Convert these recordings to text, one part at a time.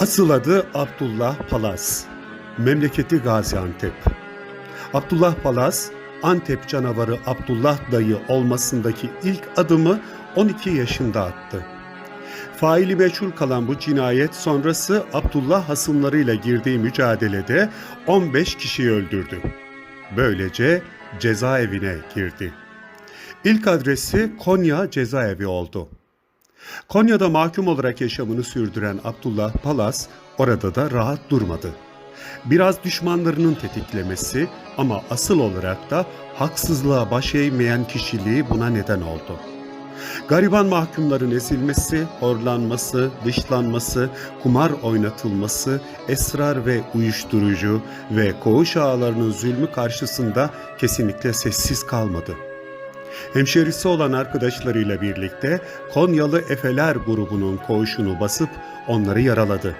Asıl adı Abdullah Palas. Memleketi Gaziantep. Abdullah Palas, Antep canavarı Abdullah dayı olmasındaki ilk adımı 12 yaşında attı. Faili meçhul kalan bu cinayet sonrası Abdullah hasımlarıyla girdiği mücadelede 15 kişiyi öldürdü. Böylece cezaevine girdi. İlk adresi Konya cezaevi oldu. Konya'da mahkum olarak yaşamını sürdüren Abdullah Palas orada da rahat durmadı. Biraz düşmanlarının tetiklemesi ama asıl olarak da haksızlığa baş eğmeyen kişiliği buna neden oldu. Gariban mahkumların ezilmesi, horlanması, dışlanması, kumar oynatılması, esrar ve uyuşturucu ve koğuş ağalarının zulmü karşısında kesinlikle sessiz kalmadı. Hemşerisi olan arkadaşlarıyla birlikte Konyalı Efeler grubunun koğuşunu basıp onları yaraladı.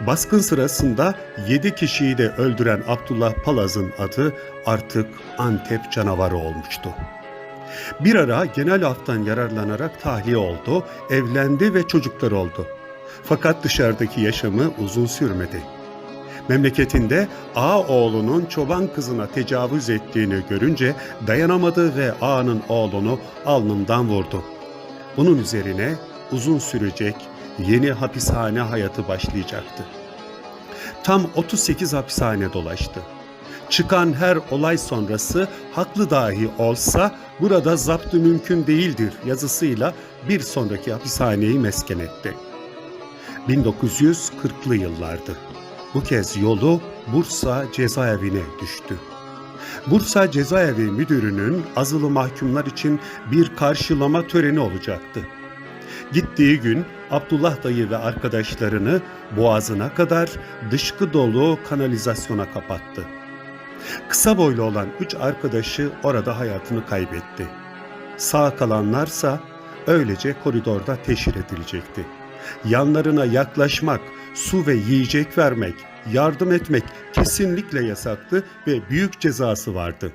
Baskın sırasında 7 kişiyi de öldüren Abdullah Palaz'ın adı artık Antep canavarı olmuştu. Bir ara genel aftan yararlanarak tahliye oldu, evlendi ve çocuklar oldu. Fakat dışarıdaki yaşamı uzun sürmedi. Memleketinde ağa oğlunun çoban kızına tecavüz ettiğini görünce dayanamadı ve ağanın oğlunu alnından vurdu. Bunun üzerine uzun sürecek yeni hapishane hayatı başlayacaktı. Tam 38 hapishane dolaştı. Çıkan her olay sonrası haklı dahi olsa burada zaptı mümkün değildir yazısıyla bir sonraki hapishaneyi mesken etti. 1940'lı yıllardı. Bu kez yolu Bursa cezaevine düştü. Bursa cezaevi müdürünün azılı mahkumlar için bir karşılama töreni olacaktı. Gittiği gün Abdullah dayı ve arkadaşlarını boğazına kadar dışkı dolu kanalizasyona kapattı. Kısa boylu olan üç arkadaşı orada hayatını kaybetti. Sağ kalanlarsa öylece koridorda teşhir edilecekti. Yanlarına yaklaşmak, su ve yiyecek vermek, yardım etmek kesinlikle yasaktı ve büyük cezası vardı.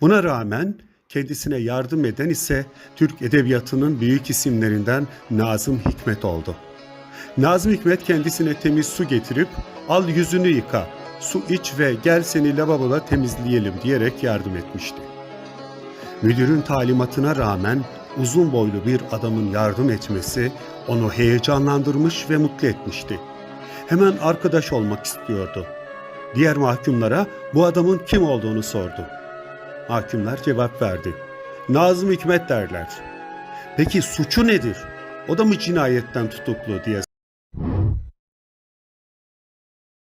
Buna rağmen kendisine yardım eden ise Türk edebiyatının büyük isimlerinden Nazım Hikmet oldu. Nazım Hikmet kendisine temiz su getirip al yüzünü yıka, su iç ve gel seni lavaboda temizleyelim diyerek yardım etmişti. Müdürün talimatına rağmen uzun boylu bir adamın yardım etmesi onu heyecanlandırmış ve mutlu etmişti. Hemen arkadaş olmak istiyordu. Diğer mahkumlara bu adamın kim olduğunu sordu. Mahkumlar cevap verdi. Nazım Hikmet derler. Peki suçu nedir? O da mı cinayetten tutuklu diye